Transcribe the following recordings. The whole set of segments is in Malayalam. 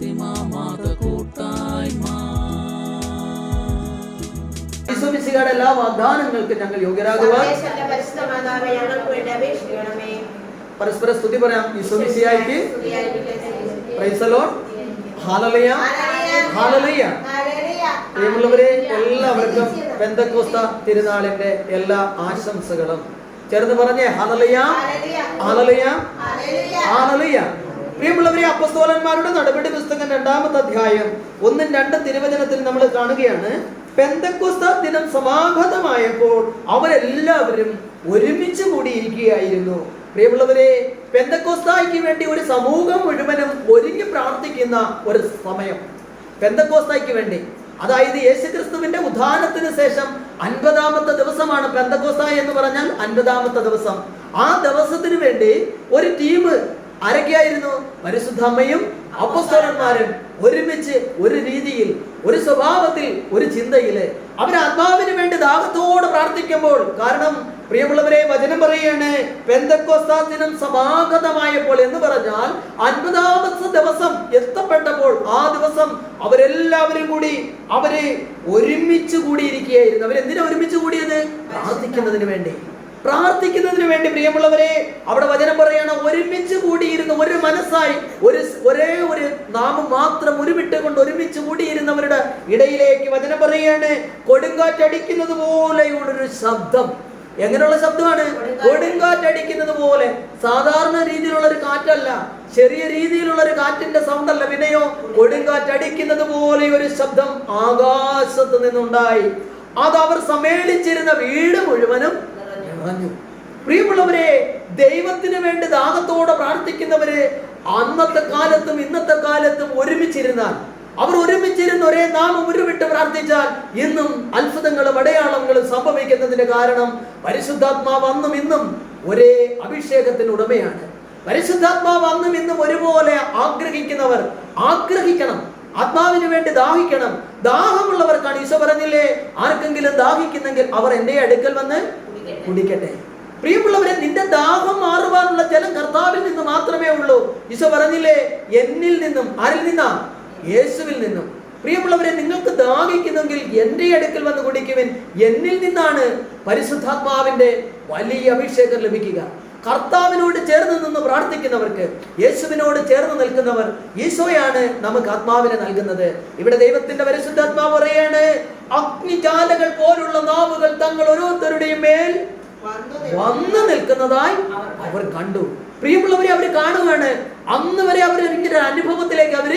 ഫാത്തിമാമാത കൂട്ടായ്മ ഈശോമിശിഹായുടെ എല്ലാ വാഗ്ദാനങ്ങൾക്കും ഞങ്ങൾ യോഗ്യരാകുവാൻ. പരസ്പര സ്തുതി പറയാം. പ്രൈസലോൺ ഹാലലയ ഹാലലയ ഹല്ലേലൂയ. പ്രിയമുള്ളവരെ എല്ലാവർക്കും പെന്തക്കോസ്ത തിരുനാളിന്റെ എല്ലാ ആശംസകളും. ചേർന്ന് പറഞ്ഞേ ഹാലലയ ഹല്ലേലൂയ. ഹാലലയ ഹല്ലേലൂയ. ഹാലലയ പ്രിയമുള്ളവരെ അപ്പസ്തോലന്മാരുടെ നടപടി പുസ്തകം രണ്ടാമത്തെ അധ്യായം ഒന്നും രണ്ടും തിരുവചനത്തിൽ നമ്മൾ കാണുകയാണ്. പെന്തക്കുസ്ത ദിനം സമാഗതമായപ്പോൾ അവരെല്ലാവരും ഒരുമിച്ച് കൂടിയിരിക്കുകയായിരുന്നു. പ്രിയമുള്ളവരെ പെന്തക്കോസ്തായ്ക്ക് വേണ്ടി ഒരു സമൂഹം മുഴുവനും ഒരുങ്ങി പ്രാർത്ഥിക്കുന്ന ഒരു സമയം. പെന്തക്കോസ്തായ്ക്ക് വേണ്ടി. അതായത് യേശുക്രിസ്തുവിന്റെ ഉദാഹരണത്തിന് ശേഷം അൻപതാമത്തെ ദിവസമാണ് പെന്തക്കോസ്ത എന്ന് പറഞ്ഞാൽ അൻപതാമത്തെ ദിവസം. ആ ദിവസത്തിന് വേണ്ടി ഒരു ടീം ആരൊക്കെയായിരുന്നു പരിശുദ്ധ അമ്മയും അപ്പസ്തോലന്മാരും ഒരുമിച്ച് ഒരു രീതിയിൽ ഒരു സ്വഭാവത്തിൽ ഒരു ചിന്തയിൽ അവർ ആത്മാവിന് വേണ്ടി ദാഹത്തോട് പ്രാർത്ഥിക്കുമ്പോൾ കാരണം പ്രിയമുള്ളവരെ വചനം പറയാണ് പെന്തക്കോസ്താ ദിനം സമാഗതമായപ്പോൾ എന്ന് പറഞ്ഞാൽ അൻപതാമത്തെ ദിവസം എത്തപ്പെട്ടപ്പോൾ ആ ദിവസം അവരെല്ലാവരും കൂടി അവർ ഒരുമിച്ച് കൂടിയിരിക്കുകയായിരുന്നു. അവരെന്തിനാ ഒരുമിച്ച് കൂടിയത്? പ്രാർത്ഥിക്കുന്നതിന് വേണ്ടി. പ്രാർത്ഥിക്കുന്നതിന് വേണ്ടി പ്രിയമുള്ളവരെ അവിടെ വചനം പറയാണ് ഒരുമിച്ച് കൂടിയിരുന്ന് ഒരു മനസ്സായി ഒരു ഒരേ ഒരു നാമം മാത്രം ഉരുവിട്ടുകൊണ്ട് ഒരുമിച്ച് കൂടിയിരുന്നവരുടെ ഇടയിലേക്ക് വചനം പറയാണ് കൊടുങ്കാറ്റടിക്കുന്നത് പോലെയുള്ളൊരു ശബ്ദം. എങ്ങനെയുള്ള ശബ്ദമാണ്? കൊടുങ്കാറ്റടിക്കുന്നത് പോലെ സാധാരണ രീതിയിലുള്ള ഒരു കാറ്റല്ല ചെറിയ രീതിയിലുള്ള ഒരു കാറ്റിന്റെ സൗണ്ട് അല്ല. പിന്നെയോ കൊടുങ്കാറ്റടിക്കുന്നത് പോലെ ഒരു ശബ്ദം ആകാശത്ത് നിന്നുണ്ടായി. അത് അവർ സമ്മേളിച്ചിരുന്ന വീട് മുഴുവനും നിറഞ്ഞു പ്രിയമുള്ളവരെ ദൈവത്തിന് വേണ്ടി ദാഹത്തോടെ പ്രാർത്ഥിക്കുന്നവര് അന്നത്തെ കാലത്തും ഇന്നത്തെ കാലത്തും ഒരുമിച്ചിരുന്നാൽ അവർ ഒരുമിച്ചിരുന്ന് ഒരേ നാമം ഉരുവിട്ട് പ്രാർത്ഥിച്ചാൽ ഇന്നും അത്ഭുതങ്ങളും അടയാളങ്ങളും സംഭവിക്കുന്നതിന്റെ കാരണം പരിശുദ്ധാത്മാവ് അന്നും ഇന്നും ഒരേ അഭിഷേകത്തിന് ഉടമയാണ്. പരിശുദ്ധാത്മാവ് അന്നും ഇന്നും ഒരുപോലെ ആഗ്രഹിക്കുന്നവർ ആഗ്രഹിക്കണം. ആത്മാവിന് വേണ്ടി ദാഹിക്കണം. ദാഹമുള്ളവർക്കാണ് ഈശോ പറഞ്ഞില്ലേ ആർക്കെങ്കിലും ദാഹിക്കുന്നെങ്കിൽ അവർ എന്റെ അടുക്കൽ വന്ന് കുടിക്കട്ടെ. പ്രിയമുള്ളവരെ നിന്റെ ദാഹം മാറുവാനുള്ള ജലം കർത്താവിൽ നിന്ന് മാത്രമേ ഉള്ളൂ. ഈശോ പറഞ്ഞില്ലേ എന്നിൽ നിന്നും ആരിൽ നിന്നാ? യേശുവിൽ നിന്നും. പ്രിയമുള്ളവരെ നിങ്ങൾക്ക് ദാഹിക്കുന്നെങ്കിൽ എന്റെ അടുക്കൽ വന്ന് കുടിക്കുവിൻ. എന്നിൽ നിന്നാണ് പരിശുദ്ധാത്മാവിന്റെ വലിയ അഭിഷേകം ലഭിക്കുക. കർത്താവിനോട് ചേർന്ന് നിന്ന് പ്രാർത്ഥിക്കുന്നവർക്ക് യേശുവിനോട് ചേർന്ന് നിൽക്കുന്നവർ ഈശോയാണ് നമുക്ക് ആത്മാവിനെ നൽകുന്നത്. ഇവിടെ ദൈവത്തിന്റെ പരിശുദ്ധാത്മാവ് പറയാണ് അഗ്നിജാലകൾ പോലുള്ള നാവുകൾ തങ്ങൾ ഓരോരുത്തരുടെയും മേൽ വന്നു നിൽക്കുന്നതായി അവർ കണ്ടു. പ്രിയമുള്ളവരെ അവർ കാണുകയാണ് അന്ന് വരെ അവർ അനുഭവത്തിലേക്ക് അവർ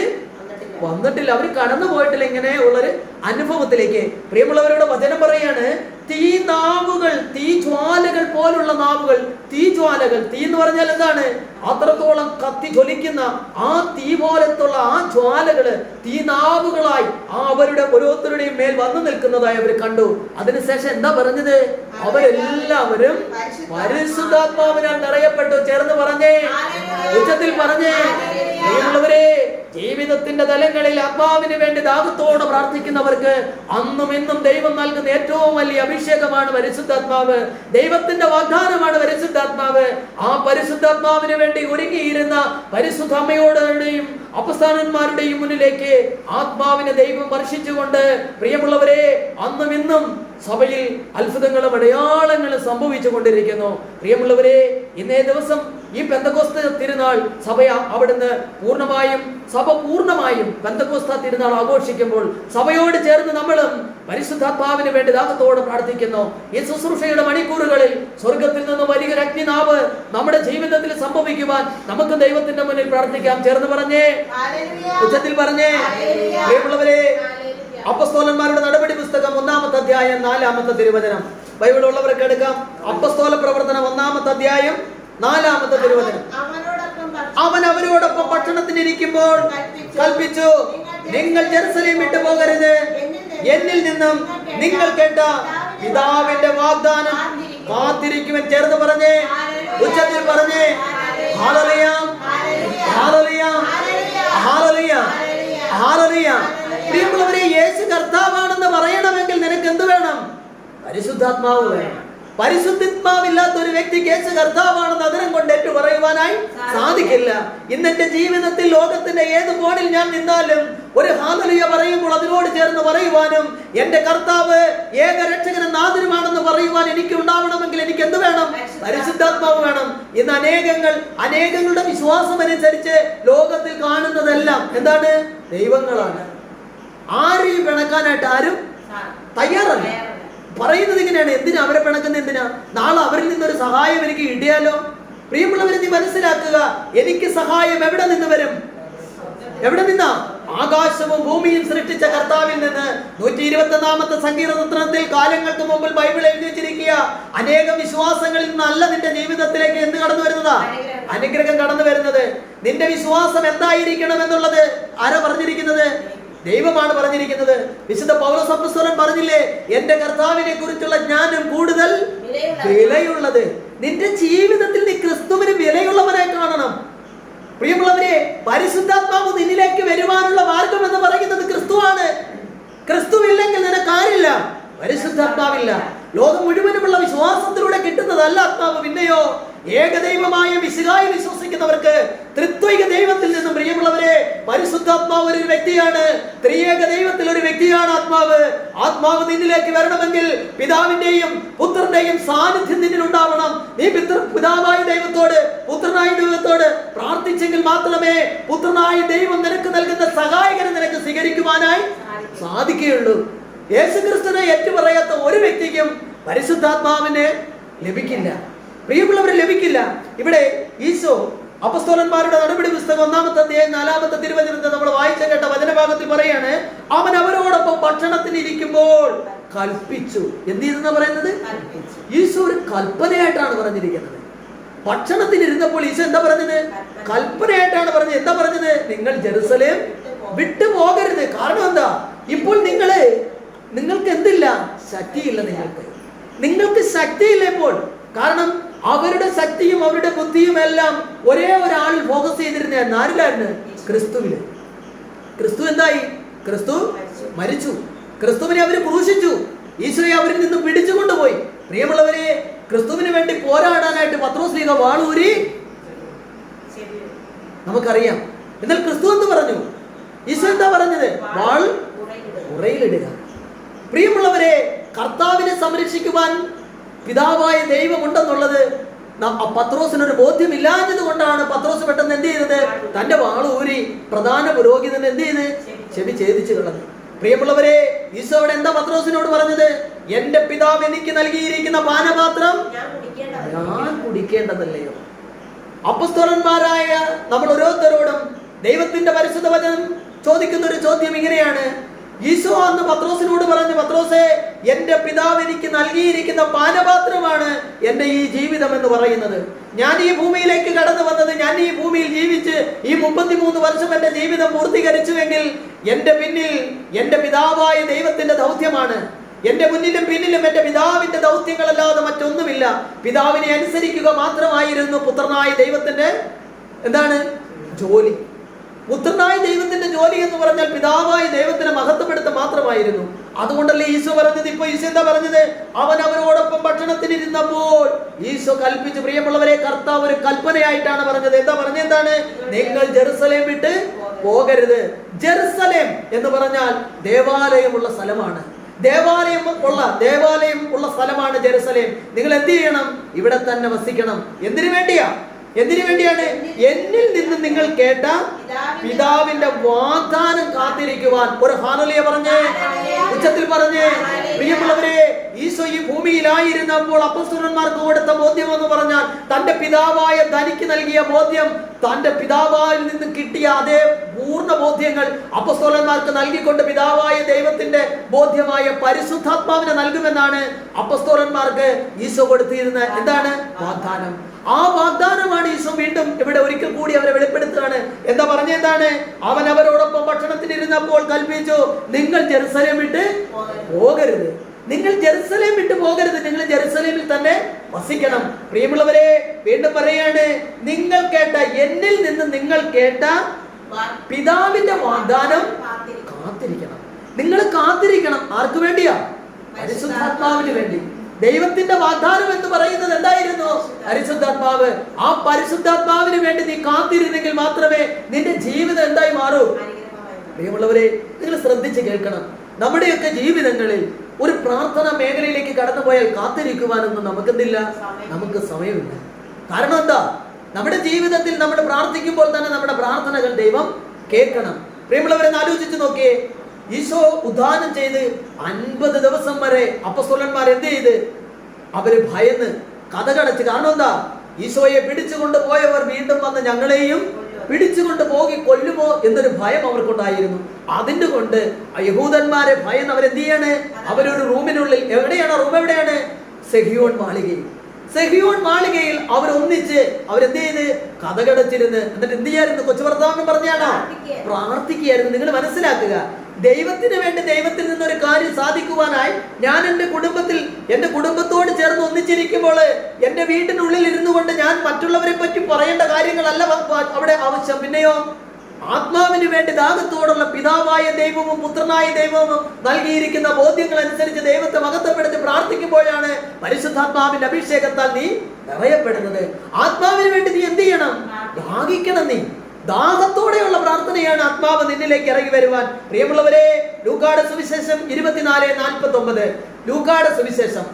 വന്നിട്ടില്ല. അവർ കടന്നു പോയിട്ടില്ല ഇങ്ങനെ ഉള്ളൊരു അനുഭവത്തിലേക്ക്. പ്രിയമുള്ളവരോട് വചനം പറയാണ് തീ നാവുകൾ തീ ജ്വാലകൾ പോലുള്ള നാവുകൾ തീ ജ്വാലകൾ. തീ എന്ന് പറഞ്ഞാൽ എന്താണ്? അത്രത്തോളം കത്തി ജ്വലിക്കുന്ന ആ തീ പോലത്തുള്ള ആ ജ്വാലകൾ തീ നാവുകളായി ആ അവരുടെ ഓരോരുത്തരുടെയും മേൽ വന്നു നിൽക്കുന്നതായി അവർ കണ്ടു. അതിനുശേഷം എന്താ പറഞ്ഞത്? അവരെല്ലാവരും പരിശുദ്ധാത്മാവിനാൽ നിറയപ്പെട്ടു. ചേർന്ന് പറഞ്ഞേ. ഉച്ചത്തിൽ പറഞ്ഞേ. പ്രിയമുള്ളവരെ ജീവിതത്തിന്റെ തലങ്ങളിൽ ആത്മാവിന് വേണ്ടി ദാഹത്തോടെ പ്രാർത്ഥിക്കുന്നവർക്ക് അന്നും ഇന്നും ദൈവം നൽകുന്ന ഏറ്റവും വലിയ അഭിഷേകമാണ് പരിശുദ്ധാത്മാവ്. ദൈവത്തിന്റെ വാഗ്ദാനമാണ് പരിശുദ്ധാത്മാവ്. ആ പരിശുദ്ധാത്മാവിന് വേണ്ടി ഒരുങ്ങിയിരുന്ന പരിശുദ്ധ അമ്മയോടെയും അപസ്ഥാനന്മാരുടെയും മുന്നിലേക്ക് ആത്മാവിനെ ദൈവം വർഷിച്ചുകൊണ്ട് പ്രിയമുള്ളവരെ അന്നും ഇന്നും സഭയിൽ അത്ഭുതങ്ങളും അടയാളങ്ങളും സംഭവിച്ചു കൊണ്ടിരിക്കുന്നു പ്രിയമുള്ളവരെ ഇന്നേ ദിവസം ഈ പെന്തകോസ്ത തിരുനാൾ സഭ അവിടുന്ന് പൂർണമായും സഭ പൂർണമായും പെന്തകോസ്ത തിരുനാൾ ആഘോഷിക്കുമ്പോൾ സഭയോട് ചേർന്ന് നമ്മളും പരിശുദ്ധാത്മാവിന് വേണ്ടി ദാഹത്തോട് പ്രാർത്ഥിക്കുന്നു ഈ ശുശ്രൂഷയുടെ മണിക്കൂറുകളിൽ സ്വർഗത്തിൽ നിന്ന് വലിയൊരു അഗ്നിനാവ് നമ്മുടെ ജീവിതത്തിൽ സംഭവിക്കുവാൻ നമുക്ക് ദൈവത്തിന്റെ മുന്നിൽ പ്രാർത്ഥിക്കാം ചേർന്ന് പറഞ്ഞേ. ഉച്ചത്തിൽ പറഞ്ഞേ. പ്രിയമുള്ളവരെ. അപ്പസ്തോലന്മാരുടെ നടപടി പുസ്തകം ഒന്നാമത്തെ അധ്യായം നാലാമത്തെ തിരുവചനം. ബൈബിൾ ഉള്ളവർക്ക് എടുക്കാം. അപ്പസ്തോല പ്രവർത്തനം ഒന്നാമത്തെ അധ്യായം നാലാമത്തെ തിരുവചനം. അവൻ അവരോടൊപ്പം ഭക്ഷണത്തിന് ഇരിക്കുമ്പോൾ കൽപ്പിച്ചു. നിങ്ങൾ ജെറുസലേം വിട്ടു പോകരുത്. എന്നിൽ നിന്നും നിങ്ങൾ കേട്ട പിതാവിന്റെ വാഗ്ദാനം കാത്തിരിക്കുവൻ. ചേർന്ന് പറഞ്ഞേ. ഉച്ചത്തിൽ പറഞ്ഞേ. ഹാലറിയാം ഹാലറിയാം ഹാലറിയാം ഹാലലിയ. പ്രിയമുള്ളവരെ യേശു കർത്താവാണെന്ന് പറയണമെങ്കിൽ നിനക്ക് എന്ത് വേണം? പരിശുദ്ധാത്മാവ് വേണം. പരിശുദ്ധാത്മാവില്ലാത്ത ഒരു വ്യക്തിക്ക് യേശു കർത്താവാണെന്ന് അതിരം കൊണ്ട് ഏറ്റു പറയുവാനായി സാധിക്കില്ല. ഇന്നെന്റെ ജീവിതത്തിൽ ലോകത്തിന്റെ ഏത് കോണിൽ ഞാൻ നിന്നാലും ഒരു ഹാതലിയ പറയുമ്പോൾ അതിനോട് ചേർന്ന് പറയുവാനും എന്റെ കർത്താവ് ഏക രക്ഷകനും നാഥനുമാണെന്ന് പറയുവാൻ എനിക്ക് ഉണ്ടാവണമെങ്കിൽ എനിക്ക് എന്ത് വേണം പരിശുദ്ധാത്മാവ് വേണം. ഇന്ന് അനേകങ്ങൾ അനേകങ്ങളുടെ വിശ്വാസം അനുസരിച്ച് ലോകത്തിൽ കാണുന്നതെല്ലാം എന്താണ്? ദൈവങ്ങളാണ്. ആരെയും പിണക്കാനായിട്ട് ആരും തയ്യാറല്ല. പറയുന്നത് ഇങ്ങനെയാണ്. എന്തിനാ അവരെ പിണക്കുന്ന എന്തിനാ? നാളെ അവരിൽ നിന്നൊരു സഹായം എനിക്ക് കിട്ടിയാലോ? പ്രിയമുള്ളവരെ നീ മനസ്സിലാക്കുക. എനിക്ക് സഹായം എവിടെ നിന്ന് വരും? എവിടെ നിന്നാ? ആകാശവും ഭൂമിയും സൃഷ്ടിച്ച കർത്താവിൽ നിന്ന്. നൂറ്റി ഇരുപത്തി ഒന്നാമത്തെ കാലങ്ങൾക്ക് മുമ്പിൽ ബൈബിൾ എഴുതി വെച്ചിരിക്കുക. അനേകം വിശ്വാസങ്ങളിൽ നിന്നല്ല നിന്റെ ജീവിതത്തിലേക്ക് എന്ത് കടന്നു വരുന്നതാ? അനുഗ്രഹം കടന്നു വരുന്നത്. നിന്റെ വിശ്വാസം എന്തായിരിക്കണം എന്നുള്ളത് ആരാ പറഞ്ഞിരിക്കുന്നത്? ദൈവമാണ് പറഞ്ഞിരിക്കുന്നത്. വിശുദ്ധ പൗരസംസ്വരൻ പറഞ്ഞില്ലേ എന്റെ കർത്താവിനെ കുറിച്ചുള്ള ജ്ഞാനം കൂടുതൽ വിലയുള്ളത്. നിന്റെ ജീവിതത്തിൽ നീ ക്രിസ്തുവിന് വിലയുള്ളവനെ കാണണം. പ്രിയമുള്ളവരെ പരിശുദ്ധാത്മാവ് നിന്നിലേക്ക് വരുവാനുള്ള മാർഗം എന്ന് പറയുന്നത് ക്രിസ്തുവാണ്. ക്രിസ്തു ഇല്ലെങ്കിൽ നിനക്കാരില്ല പരിശുദ്ധാത്മാവില്ല. ലോകം മുഴുവനുമുള്ള വിശ്വാസത്തിലൂടെ കിട്ടുന്നതല്ല ആത്മാവ് പിന്നെയോ ഏകദൈവമായ വിശുകായി വിശ്വസിക്കുന്നവർക്ക് ത്രിത്വിക ദൈവത്തിൽ നിന്നും പ്രിയമുള്ളവരെ പരിശുദ്ധാത്മാവ് ഒരു വ്യക്തിയാണ്. ത്രിയേക ദൈവത്തിൽ ഒരു വ്യക്തിയാണ് ആത്മാവ്. ആത്മാവ് നിന്നിലേക്ക് വരണമെങ്കിൽ പിതാവിന്റെയും പുത്രന്റെയും സാന്നിധ്യം നിന്നിൽ ഉണ്ടാവണം നീ പിതൃ പിതാവായ ദൈവത്തോട് പുത്രനായ ദൈവത്തോട് പ്രാർത്ഥിച്ചെങ്കിൽ മാത്രമേ പുത്രനായ ദൈവം നിനക്ക് നൽകുന്ന സഹായകനെ നിനക്ക് സ്വീകരിക്കുവാനായി സാധിക്കുകയുള്ളൂ. യേശുക്രിസ്തുവിനെ ഏറ്റുപറയാത്ത ഒരു വ്യക്തിക്കും പരിശുദ്ധാത്മാവിനെ ലഭിക്കില്ല. പ്രിയമുള്ളവരെ ലഭിക്കില്ല. ഇവിടെ ഈശോ അപസ്തോലന്മാരുടെ നടപടി പുസ്തകം ഒന്നാമത്തെ അധ്യായം നാലാമത്തെ തിരുവചനത്തെ നമ്മൾ വായിച്ച കേട്ട വചനഭാഗത്തിൽ പറയാണ് അവൻ അവരോടൊപ്പം ഭക്ഷണത്തിന് ഇരിക്കുമ്പോൾ കൽപ്പിച്ചു. എന്തിരുന്ന പറയുന്നത്? ഈശോ ഒരു കൽപ്പനയായിട്ടാണ് പറഞ്ഞിരിക്കുന്നത്. ഭക്ഷണത്തിന് ഇരുന്നപ്പോൾ ഈശോ എന്താ പറഞ്ഞത്? കൽപ്പനയായിട്ടാണ് പറഞ്ഞത്. എന്താ പറഞ്ഞത്? നിങ്ങൾ ജെറുസലേം വിട്ടുപോകരുത് കാരണം എന്താ? ഇപ്പോൾ നിങ്ങൾ നിങ്ങൾക്ക് എന്തില്ല? ശക്തിയില്ല നിങ്ങൾക്ക്. നിങ്ങൾക്ക് ശക്തിയില്ല ഇപ്പോൾ. കാരണം അവരുടെ ശക്തിയും അവരുടെ ബുദ്ധിയും എല്ലാം ഒരേ ഒരാളിൽ ഫോക്കസ് ചെയ്തിരുന്ന ആരിലായിരുന്നു ക്രിസ്തുവിൽ ക്രിസ്തു എന്തായി? ക്രിസ്തു മരിച്ചു. ക്രിസ്തുവിനെ അവർ ക്രൂശിച്ചു. ഈശോയെ അവരിൽ നിന്ന് പിടിച്ചുകൊണ്ടുപോയി പ്രിയമുള്ളവരെ ക്രിസ്തുവിന് വേണ്ടി പോരാടാനായിട്ട് പത്രോസ്ലീഗ വാളൂരി നമുക്കറിയാം. എന്നാൽ ക്രിസ്തു എന്ന് പറഞ്ഞു? ഈശോ എന്താ പറഞ്ഞത്? വാൾ ഉറയിലിടുക. പ്രിയമുള്ളവരെ കർത്താവിനെ സംരക്ഷിക്കുവാൻ പിതാവായ ദൈവമുണ്ടെന്നുള്ളത് പത്രോസിനൊരു ബോധ്യമില്ലാഞ്ഞത് കൊണ്ടാണ് പത്രോസ് പെട്ടെന്ന് എന്ത് ചെയ്തത്? തന്റെ വാളൂരി പ്രധാന പുരോഹിതൻ എന്ത് ചെയ്ത്? ചെവി ഛേദിച്ചു കളഞ്ഞു. പ്രിയമുള്ളവരെ ഈശോ അവിടെ എന്താ പത്രോസിനോട് പറഞ്ഞത്? എന്റെ പിതാവ് എനിക്ക് നൽകിയിരിക്കുന്ന പാനപാത്രം ഞാൻ കുടിക്കേണ്ടതല്ലയോ? അപ്പസ്തോലന്മാരായ നമ്മൾ ഓരോരുത്തരോടും ദൈവത്തിന്റെ പരിശുദ്ധ വചനം ചോദിക്കുന്ന ഒരു ചോദ്യം ഇങ്ങനെയാണ്. ഈശോ അന്ന് പത്രോസിനോട് പറഞ്ഞു പത്രോസേ എന്റെ പിതാവ് എനിക്ക് നൽകിയിരിക്കുന്ന പാനപാത്രമാണ് എന്റെ ഈ ജീവിതം എന്ന് പറയുന്നത്. ഞാൻ ഈ ഭൂമിയിലേക്ക് കടന്നു വന്നത് ഞാൻ ഈ ഭൂമിയിൽ ജീവിച്ച് ഈ മുപ്പത്തിമൂന്ന് വർഷം എന്റെ ജീവിതം പൂർത്തീകരിച്ചുവെങ്കിൽ എന്റെ പിന്നിൽ എന്റെ പിതാവായ ദൈവത്തിന്റെ ദൗത്യമാണ്. എന്റെ മുന്നിലും പിന്നിലും എന്റെ പിതാവിന്റെ ദൗത്യങ്ങളല്ലാതെ മറ്റൊന്നുമില്ല. പിതാവിനെ അനുസരിക്കുക മാത്രമായിരുന്നു പുത്രനായ ദൈവത്തിന്റെ എന്താണ്? ജോലി. പുത്രനായ ദൈവത്തിന്റെ ജോലി എന്ന് പറഞ്ഞാൽ പിതാവായ ദൈവത്തിനെ മഹത്വപ്പെടുത്ത മാത്രമായിരുന്നു. അതുകൊണ്ടല്ലേ ഈശോ പറഞ്ഞത്? ഇപ്പൊ ഈശോ എന്താ പറഞ്ഞത്? അവൻ അവരോടൊപ്പം ഭക്ഷണത്തിനിരുന്നപ്പോൾ ഈശോ കൽപ്പിച്ചു. പ്രിയമുള്ളവരെ കർത്താവ് ഒരു കൽപ്പനയായിട്ടാണ് പറഞ്ഞത്. എന്താ പറഞ്ഞെന്താണ് നിങ്ങൾ ജെറുസലേം വിട്ട് പോകരുത്. ജെറുസലേം എന്ന് പറഞ്ഞാൽ ദേവാലയമുള്ള സ്ഥലമാണ്. ദേവാലയം ഉള്ള ദേവാലയം ഉള്ള സ്ഥലമാണ് ജെറുസലേം. നിങ്ങൾ എന്ത് ചെയ്യണം? ഇവിടെ തന്നെ വസിക്കണം. എന്തിനു വേണ്ടിയാ? എന്തിനു വേണ്ടിയാണ്? എന്നിൽ നിന്ന് നിങ്ങൾ കേട്ട പിതാവിന്റെ വാഗ്ദാനം കാത്തിരിക്കുവാൻ. ഒരു ഹാനലിയ പറഞ്ഞേ ഉച്ചത്തിൽ പറഞ്ഞേ പ്രിയമുള്ളവരെ ഈശോ ഈ ഭൂമിയിലായിരുന്നപ്പോൾ അപ്പസ്തുരന്മാർക്ക് കൊടുത്ത ബോധ്യം എന്ന് പറഞ്ഞാൽ തന്റെ പിതാവായ തനിക്ക് നൽകിയ ബോധ്യം തന്റെ പിതാവായിൽ നിന്ന് കിട്ടിയ അതേ പൂർണ ബോധ്യങ്ങൾ അപ്പസ്തോലന്മാർക്ക് നൽകിക്കൊണ്ട് പിതാവായ ദൈവത്തിന്റെ ബോധ്യമായ പരിശുദ്ധാത്മാവിനെ നൽകുമെന്നാണ് അപ്പസ്തോലന്മാർക്ക് ഈശോ കൊടുത്തിരുന്ന എന്താണ്? വാഗ്ദാനം. ആ വാഗ്ദാനമാണ് ഈശോ വീണ്ടും ഇവിടെ ഒരിക്കൽ കൂടി അവരെ വെളിപ്പെടുത്തുകയാണ്. എന്താ പറഞ്ഞെന്താണ് അവൻ അവരോടൊപ്പം ഭക്ഷണത്തിന് ഇരുന്നപ്പോൾ കൽപ്പിച്ചു നിങ്ങൾ ജെറുസലേം വിട്ട് പോകരുത്. നിങ്ങൾ ജെറുസലേം വിട്ട് പോകരുത്. നിങ്ങൾ ജെറുസലേമിൽ തന്നെ വസിക്കണം. പ്രിയമുള്ളവരെ വീണ്ടും പറയാണ് നിങ്ങൾ കേട്ട എന്നിൽ നിന്ന് നിങ്ങൾ കേട്ട പിതാവിന്റെ വാഗ്ദാനം കാത്തിരിക്കണം. നിങ്ങൾ കാത്തിരിക്കണം. ആർക്കു വേണ്ടിയാ? പരിശുദ്ധാത്മാവിന് വേണ്ടി. ദൈവത്തിന്റെ വാഗ്ദാനം എന്ന് പറയുന്നത് എന്തായിരുന്നു? പരിശുദ്ധാത്മാവ്. ആ പരിശുദ്ധാത്മാവിന് വേണ്ടി നീ കാത്തിരുന്നെങ്കിൽ മാത്രമേ നിന്റെ ജീവിതം എന്തായി മാറൂ. പ്രിയമുള്ളവരെ നിങ്ങൾ ശ്രദ്ധിച്ച് കേൾക്കണം. നമ്മുടെയൊക്കെ ജീവിതങ്ങളിൽ ഒരു പ്രാർത്ഥന മേഖലയിലേക്ക് കടന്നുപോയാൽ കാത്തിരിക്കുവാനൊന്നും നമുക്കെന്തില്ല? നമുക്ക് സമയമില്ല. കാരണം എന്താ? നമ്മുടെ ജീവിതത്തിൽ നമ്മൾ പ്രാർത്ഥിക്കുമ്പോൾ തന്നെ നമ്മുടെ പ്രാർത്ഥനകൾ ദൈവം കേൾക്കണം. പ്രിയമുള്ളവരെ ആലോചിച്ച് നോക്കിയേ. ഈശോ ഉദാനം ചെയ്ത് അൻപത് ദിവസം വരെ അപ്പസ്വലന്മാർ എന്ത് ചെയ്ത്? അവർ ഭയന്ന് കഥകടച്ച് കാരണം എന്താ? ഈശോയെ പിടിച്ചുകൊണ്ട് പോയവർ വീണ്ടും വന്ന് ഞങ്ങളെയും പിടിച്ചുകൊണ്ട് പോകി കൊല്ലുമോ എന്നൊരു ഭയം അവർക്കുണ്ടായിരുന്നു. അതിന്റെ കൊണ്ട് യഹൂദന്മാരെ ഭയന്ന് അവരെന്ത് ചെയ്യാണ്? അവരൊരു റൂമിനുള്ളിൽ എവിടെയാണ്? റൂം എവിടെയാണ്? സെഹിയോൺ മാളികയിൽ. സെഹിയോൺ മാളികയിൽ അവരൊന്നിച്ച് അവരെന്ത് ചെയ്ത്? കഥകടച്ചിരുന്ന്. എന്നിട്ട് എന്ത് ചെയ്യായിരുന്നു? കൊച്ചു ഭർത്താവിന് പറഞ്ഞാണോ പ്രാർത്ഥിക്കുകയായിരുന്നു. നിങ്ങൾ മനസ്സിലാക്കുക. ദൈവത്തിന് വേണ്ടി ദൈവത്തിൽ നിന്നൊരു കാര്യം സാധിക്കുവാനായി ഞാൻ എന്റെ കുടുംബത്തിൽ എന്റെ കുടുംബത്തോട് ചേർന്ന് ഒന്നിച്ചിരിക്കുമ്പോൾ എന്റെ വീട്ടിനുള്ളിൽ ഇരുന്നു കൊണ്ട് ഞാൻ മറ്റുള്ളവരെ പറ്റി പറയേണ്ട കാര്യങ്ങളല്ല അവിടെ ആവശ്യം. പിന്നെയോ? ആത്മാവിന് വേണ്ടി ദാഹത്തോടുള്ള പിതാവായ ദൈവവും പുത്രനായ ദൈവവും നൽകിയിരിക്കുന്ന ബോധ്യങ്ങൾ അനുസരിച്ച് ദൈവത്തെ മഹത്വപ്പെടുത്തി പ്രാർത്ഥിക്കുമ്പോഴാണ് പരിശുദ്ധാത്മാവിന്റെ അഭിഷേകത്താൽ നീ നിറയപ്പെടുന്നത്. ആത്മാവിന് വേണ്ടി നീ എന്ത് ചെയ്യണം? ദാഹിക്കണം നീ. ദാഹത്തോടെയുള്ള പ്രാർത്ഥനയാണ് ആത്മാവ് നിന്നിലേക്ക് ഇറങ്ങി വരുവാൻ. പ്രിയമുള്ളവരെ ലൂക്കാട് സുവിശേഷം ഇരുപത്തിനാല് നാൽപ്പത്തി ഒമ്പത് ലൂക്കാട് സുവിശേഷം.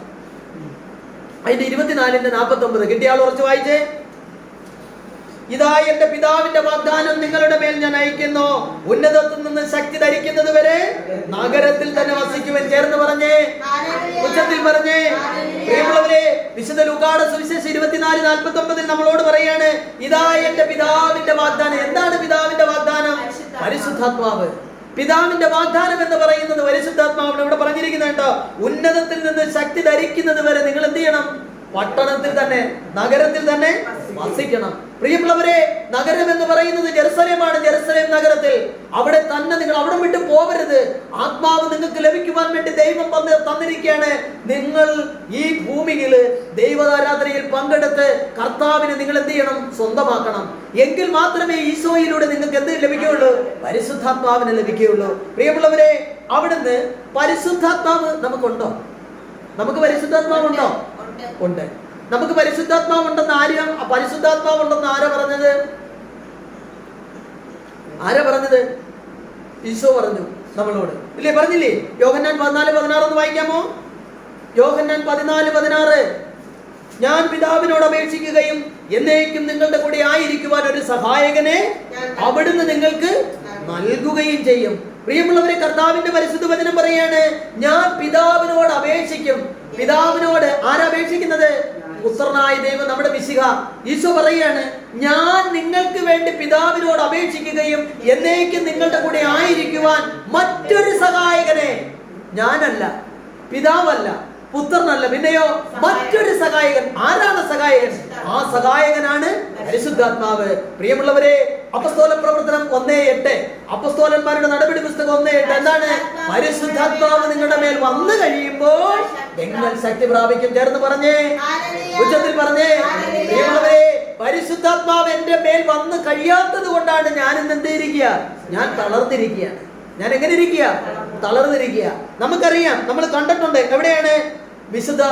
അതിന്റെ ഇരുപത്തിനാലിന്റെ നാൽപ്പത്തി ഒമ്പത് കിട്ടിയ ആൾ ഉറച്ചു വായിച്ചേ. ഇതാ എന്റെ പിതാവിന്റെ വാഗ്ദാനം നിങ്ങളുടെ മേൽ ഞാൻ അയക്കുന്നു. ഉന്നതത്തിൽ നിന്ന് ശക്തി ധരിക്കുന്നത് വരെ നഗരത്തിൽ തന്നെ വസിക്കുവാൻ ചേർന്ന് പറഞ്ഞേ. ഉച്ചത്തിൽ പറഞ്ഞേ. പ്രിയമുള്ളവരെ വിശുദ്ധ ലുക്കാട സുവിശേഷം ഇരുപത്തിനാല് നാൽപ്പത്തി ഒമ്പതിൽ നമ്മളോട് പറയാണ് ഇതാ എന്റെ പിതാവിന്റെ വാഗ്ദാനം. എന്താണ് പിതാവിന്റെ വാഗ്ദാനം? പരിശുദ്ധാത്മാവ്. പിതാവിന്റെ വാഗ്ദാനം എന്ന് പറയുന്നത് പരിശുദ്ധാത്മാവിന് ഇവിടെ പറഞ്ഞിരിക്കുന്നുണ്ടോ. ഉന്നതത്തിൽ നിന്ന് ശക്തി ധരിക്കുന്നത് വരെ നിങ്ങൾ എന്ത് ചെയ്യണം? പട്ടണത്തിൽ തന്നെ നഗരത്തിൽ തന്നെ വസിക്കണം. പ്രിയമുള്ളവരെ നഗരം എന്ന് പറയുന്നത് ജെറുസലേമാണ്. ജെറുസലേം നഗരത്തിൽ അവിടെ തന്നെ നിങ്ങൾ അവിടെ വിട്ട് പോകരുത്. ആത്മാവ് നിങ്ങൾക്ക് ലഭിക്കുവാൻ വേണ്ടി ദൈവം വന്ന് തന്നിരിക്കുകയാണ്. നിങ്ങൾ ഈ ഭൂമിയിൽ ദൈവാരാധനയിൽ പങ്കെടുത്ത് കർത്താവിനെ നിങ്ങൾ എന്ത് ചെയ്യണം? സ്വന്തമാക്കണം. എങ്കിൽ മാത്രമേ ഈശോയിലൂടെ നിങ്ങൾക്ക് എന്ത് ലഭിക്കുകയുള്ളൂ? പരിശുദ്ധാത്മാവിനെ ലഭിക്കുകയുള്ളൂ. പ്രിയമുള്ളവരെ അവിടുന്ന് പരിശുദ്ധാത്മാവ് നമുക്കുണ്ടോ? നമുക്ക് പരിശുദ്ധാത്മാവുണ്ടോ? ഉണ്ട്. നമുക്ക് പരിശുദ്ധാത്മാവുണ്ടെന്ന് ആരും പരിശുദ്ധാത്മാവുണ്ടെന്ന് ആരാ പറഞ്ഞത്? ആരാ പറഞ്ഞത്? ഈശോ പറഞ്ഞു നമ്മളോട്. ഇല്ലേ പറഞ്ഞില്ലേ? യോഹന്നാൻ പതിനാല് പതിനാറ് ഒന്ന് വായിക്കാമോ? യോഹന്നാൻ പതിനാല് പതിനാറ്. ഞാൻ പിതാവിനോട് അപേക്ഷിക്കുകയും എന്നേക്കും നിങ്ങളുടെ കൂടെ ആയിരിക്കുവാൻ ഒരു സഹായകനെ അവിടുന്ന് നിങ്ങൾക്ക് നൽകുകയും ചെയ്യും. പ്രിയമുള്ളവരെ കർത്താവിന്റെ പരിശുദ്ധ വചനം പറയാണ് ഞാൻ പിതാവിനോട് അപേക്ഷിക്കും. പിതാവിനോട് ആരപേക്ഷിക്കുന്നത് പുത്രനായ ദൈവം നമ്മുടെ വിശിക ഈശോ പറയാണ് ഞാൻ നിങ്ങൾക്ക് വേണ്ടി പിതാവിനോട് അപേക്ഷിക്കുകയും എന്നേക്കും നിങ്ങളുടെ കൂടെ ആയിരിക്കുവാൻ മറ്റൊരു സഹായകനെ ഞാനല്ല പിതാവല്ല. പുത്രനല്ല പിന്നെയോ മറ്റൊരു സഹായകൻ. ആരാണ് സഹായകൻ? ആ സഹായകനാണ് പരിശുദ്ധാത്മാവ്. പ്രിയമുള്ളവരെ അപസ്തോല പ്രവർത്തനം ഒന്നേ എട്ട്. അപസ്തോലന്മാരുടെ നടപടി പുസ്തകം ഒന്നേ എട്ട്. എന്താണ്? പരിശുദ്ധാത്മാവ് നിങ്ങളുടെ മേൽ വന്നു കഴിയുമ്പോൾ നിങ്ങൾ ശക്തി പ്രാപിക്കും. ചേർന്ന് പറഞ്ഞേ. ഉച്ചത്തിൽ പറഞ്ഞേ. പ്രിയമുള്ളവരെ പരിശുദ്ധാത്മാവ് എന്റെ മേൽ വന്നു കഴിയാത്തത് കൊണ്ടാണ് ഞാൻ ഇന്ന് എന്തിരിക്കുക ഞാൻ തളർന്നിരിക്കുകയാണ്. ഞാൻ എങ്ങനെ ഇരിക്കുക? തളർന്നിരിക്കുക. നമുക്കറിയാം നമ്മൾ കണ്ടിട്ടുണ്ട്. എവിടെയാണ്? വിശുദ്ധ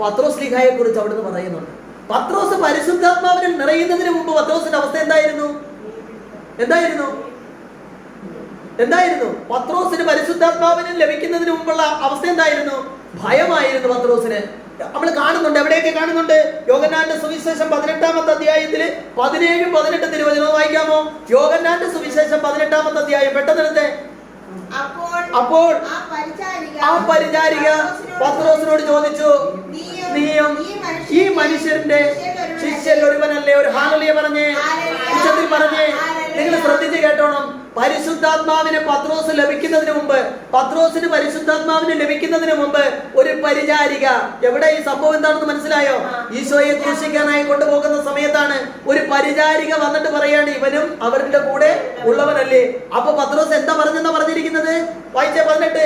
പത്രോസ് ലിഖായെ കുറിച്ച് അവിടുന്ന് പറയുന്നുണ്ട്. പത്രോസ് പരിശുദ്ധാത്മാവിനിൽ നിറയുന്നതിന് മുമ്പ് പത്രോസിന്റെ അവസ്ഥ എന്തായിരുന്നു? എന്തായിരുന്നു? എന്തായിരുന്നു? പത്രോസിന് പരിശുദ്ധാത്മാവിന് ലഭിക്കുന്നതിന് മുമ്പുള്ള അവസ്ഥ എന്തായിരുന്നു? ഭയമായിരുന്നു പത്രോസിന്. നമ്മൾ കാണുന്നുണ്ട്. എവിടെയൊക്കെ കാണുന്നുണ്ട്? യോഗന്നാന്റെ സുവിശേഷം പതിനെട്ടാമത്തെ അധ്യായത്തിൽ പതിനേഴും പതിനെട്ട് തിരുവചനവും വായിക്കാമോ? യോഗന്നാന്റെ സുവിശേഷം പതിനെട്ടാമത്തെ അധ്യായം പെട്ടെന്നെടുത്തേ. അപ്പോൾ ആ പരിചാരിക പത്രോസിനോട് ചോദിച്ചു നീയും ഈ മനുഷ്യന്റെ ശിഷ്യൻ ഒരുവനല്ലേ? ഒരു ഹാലലിയ പറഞ്ഞേ ഉച്ചത്തിൽ പറഞ്ഞേ നിങ്ങൾ ശ്രദ്ധിച്ച് കേട്ടോണം. പരിശുദ്ധാത്മാവിന് പത്രോസ് ലഭിക്കുന്നതിന് മുമ്പ് പത്രോസിന് പരിശുദ്ധാത്മാവിന് ലഭിക്കുന്നതിന് മുമ്പ് ഒരു പരിചാരിക. എവിടെ ഈ സംഭവം എന്താണെന്ന് മനസ്സിലായോ? ഈശോയെ ദൂഷിക്കാനായി കൊണ്ടുപോകുന്ന സമയത്താണ് ഒരു പരിചാരിക വന്നിട്ട് പറയാണ് ഇവനും അവരുടെ കൂടെ ഉള്ളവനല്ലേ? അപ്പൊ പത്രോസ് എന്താ പറഞ്ഞെന്നാ പറഞ്ഞിരിക്കുന്നത്? വായിച്ച പറഞ്ഞിട്ട്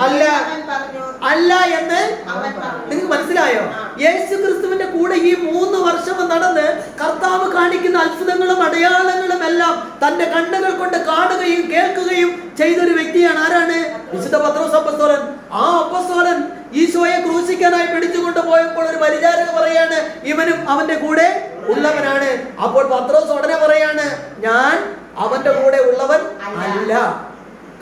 അല്ല. അല്ല. എന്ന് നിങ്ങൾക്ക് മനസ്സിലായോ? യേശു ക്രിസ്തുവിന്റെ കൂടെ ഈ മൂന്ന് വർഷം നടന്ന് കർത്താവ് കാണിക്കുന്ന അത്ഭുതങ്ങളും അടയാളങ്ങളും എല്ലാം തന്റെ കണ്ണുകൾ കൊണ്ട് കാണുകയും കേൾക്കുകയും ചെയ്തൊരു വ്യക്തിയാണ് ആരാണ്? വിശുദ്ധ പത്രോസ് അപ്പസ്തോലൻ. ആ അപ്പസ്തോലൻ ഈശോയെ ക്രൂശിക്കാനായി പിടിച്ചുകൊണ്ട് പോയപ്പോൾ ഒരു പരിചാരക പറയാണ് ഇവനും അവന്റെ കൂടെ ഉള്ളവനാണ്. അപ്പോൾ പത്രോസ് ഉടനെ പറയാണ് ഞാൻ അവന്റെ കൂടെ ഉള്ളവൻ അല്ല.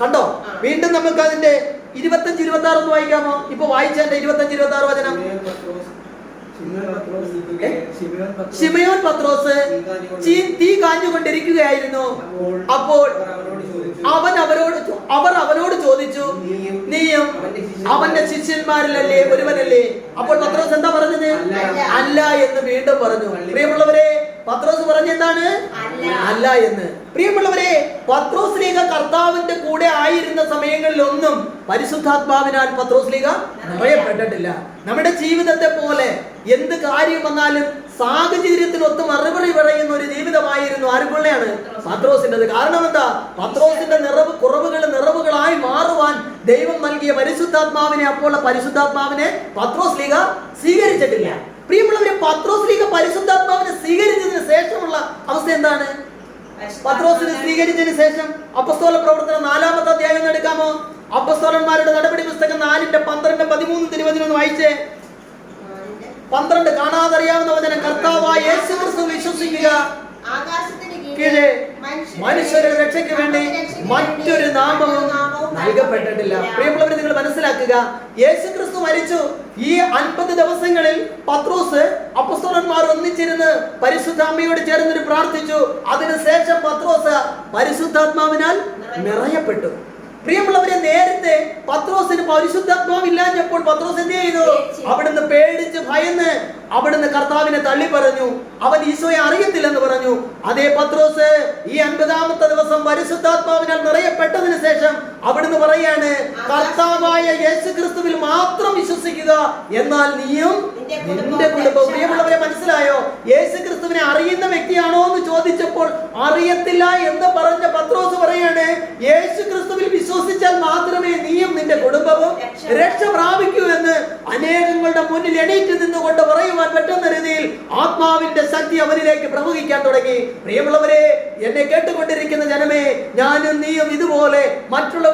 കണ്ടോ? വീണ്ടും നമുക്ക് അതിന്റെ ഇരുപത്തഞ്ച് ഇരുപത്തി ആറ് ഒന്ന് വായിക്കാമോ? ഇപ്പൊ വായിച്ചതിന്റെ ഇരുപത്തഞ്ച് ഇരുപത്തി ആറ് വചനം ഷിമയോൻ പത്രോസ് തീ കാഞ്ഞുകൊണ്ടിരിക്കുകയായിരുന്നു. അപ്പോൾ അവൻ അവരോട് അവർ അവനോട് ചോദിച്ചു നീയും അവന്റെ ശിഷ്യന്മാരിലല്ലേ? ഒരുവനല്ലേ? അപ്പോൾ പത്രോസ് എന്താ പറഞ്ഞത്? അല്ല. എന്ന് വീണ്ടും പറഞ്ഞു. പ്രിയമുള്ളവരെ പത്രോസ് പറഞ്ഞെന്താണ് അല്ല. അല്ല എന്ന്. പ്രിയമുള്ളവരെ പത്രോസ് ലീഗ കർത്താവിന്റെ കൂടെ ആയിരുന്ന സമയങ്ങളിലൊന്നും പരിശുദ്ധാത്മാവിനാൽ പത്രോസ് ലീഗ നിറയപ്പെട്ടിട്ടില്ല. നമ്മുടെ ജീവിതത്തെ പോലെ എന്ത് കാര്യം വന്നാലും സാഹചര്യത്തിനൊത്ത് മറുപടി പറയുന്ന ഒരു ജീവിതമായിരുന്നു ആരുപുള്ളയാണ് പത്രോസിന്റെത്. കാരണം എന്താ? പത്രോസിന്റെ നിറവ് കുറവുകൾ നിറവുകളായി മാറുവാൻ ദൈവം നൽകിയ പരിശുദ്ധാത്മാവിനെ അപ്പോൾ പരിശുദ്ധാത്മാവിനെ പത്രോസ് ലീഗ സ്വീകരിച്ചിട്ടില്ല. പ്രിയമുള്ളവരെ പത്രോസ് ലീഗ പരിശുദ്ധാത്മാവിനെ സ്വീകരിച്ചതിന് ശേഷമുള്ള അവസ്ഥ എന്താണ്? പത്രോസിനെ സ്വീകരിച്ചതിന് ശേഷം അപ്പസ്തോല പ്രവർത്തനം നാലാമത്തെ അധ്യായം എടുക്കാമോ? അപ്പസ്തോലന്മാരുടെ നടപടി പുസ്തകം നാലിന്റെ പന്ത്രണ്ട് പതിമൂന്ന് തിരുവചനം വായിച്ചേ. പന്ത്രണ്ട് കാണാതറിയാവുന്ന വചനം കർത്താവായ യേശു ക്രിസ്തു വിശ്വസിക്കുക. ആകാശത്തിന് കീഴെ മനുഷ്യരുടെ രക്ഷയ്ക്ക് വേണ്ടി മറ്റൊരു നാമവും നൽകപ്പെട്ടിട്ടില്ല. പ്രിയമുള്ളവർ നിങ്ങൾ മനസ്സിലാക്കുക യേശു ക്രിസ്തു മരിച്ചു. ഈ അൻപത് ദിവസങ്ങളിൽ പത്രോസ് അപ്പസ്തോലന്മാർ ഒന്നിച്ചിരുന്ന് പരിശുദ്ധ അമ്മയോട് ചേർന്നിട്ട് പ്രാർത്ഥിച്ചു. അതിനുശേഷം പത്രോസ് പരിശുദ്ധാത്മാവിനാൽ നിറയപ്പെട്ടു. പ്രിയമുള്ളവരെ നേരത്തെ പത്രോസിന് പരിശുദ്ധാത്മാവില്ലാഞ്ഞപ്പോൾ പത്രോസ് എന്ത് ചെയ്തു? അവിടുന്ന് പേടിച്ച് ഭയന്ന് അവിടുന്ന് കർത്താവിനെ തള്ളി പറഞ്ഞു. അവൻ ഈശോയെ അറിയത്തില്ലെന്ന് പറഞ്ഞു. അതേ പത്രോസ് ഈ അൻപതാമത്തെ ദിവസം പരിശുദ്ധാത്മാവിനാൽ നിറയപ്പെട്ടതിന് ശേഷം അവിടുന്ന് പറയാണ് കർത്താവായ യേശു ക്രിസ്തുവിൽ മാത്രം വിശ്വസിക്കുക. എന്നാൽ നീയും നിന്റെ കുടുംബം പ്രിയമുള്ളവരെ മനസ്സിലായോ? യേശു ക്രിസ്തുവിനെ അറിയുന്ന വ്യക്തിയാണോ എന്ന് ചോദിച്ചപ്പോൾ അറിയത്തില്ല എന്ന് പറഞ്ഞ പത്രോസ് പറയാണ് യേശു ക്രിസ്തുവിൽ വിശ്വസിച്ചാൽ മാത്രമേ നീയും നിന്റെ കുടുംബവും രക്ഷ പ്രാപിക്കൂ. എന്ന് അനേകങ്ങളുടെ മുന്നിൽ എണീറ്റ് നിന്നുകൊണ്ട് പറയുവാൻ പറ്റുന്ന രീതിയിൽ ആത്മാവിന്റെ ശക്തി അവരിലേക്ക് പ്രവഹിക്കാൻ തുടങ്ങി. പ്രിയമുള്ളവരെ എന്നെ കേട്ടുകൊണ്ടിരിക്കുന്ന ജനമേ ഞാനും നീയും ഇതുപോലെ